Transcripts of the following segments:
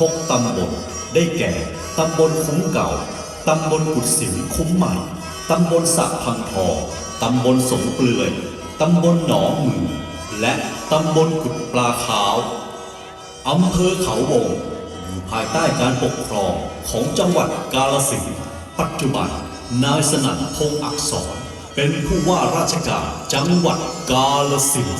หกตำบล ได้แก่ ตำบลคุ้มเก่า ตำบลกุดสิวคุ้มใหม่ ตำบลสะพังทอตำบลสงเปลือย ตำบลหนองมือ และตำบลกุดปลาขาว อำเภอเขาวงอยู่ภายใต้การปกครองของจังหวัดกาลสินปัจจุบัน นายสนั่นพงษ์อักษร เป็นผู้ว่าราชการจังหวัดกาลสิน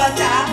water.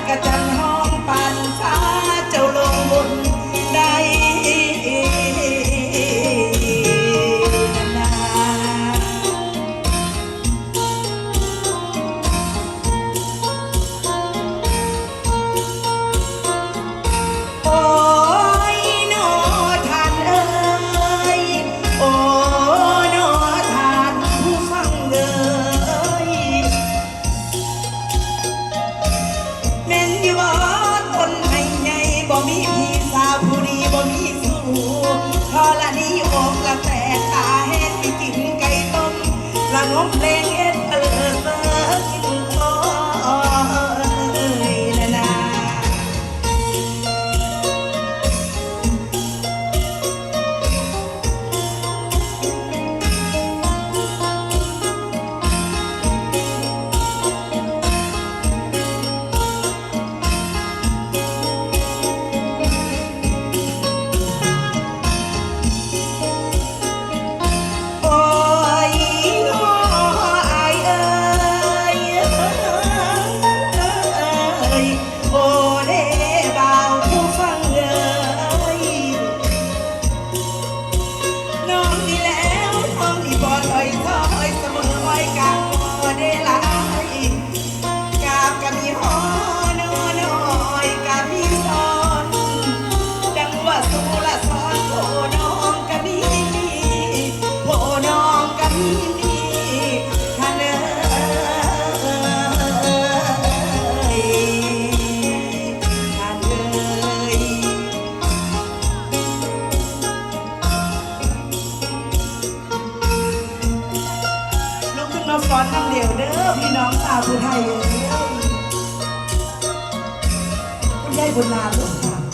บ่มีพี่สาวผู้ดีบ่มี มาฟ้อนน้ำเดียวเด้อพี่น้องชาวผู้ไทยเอ้ยคุณยายบุญลาลูกค่ะ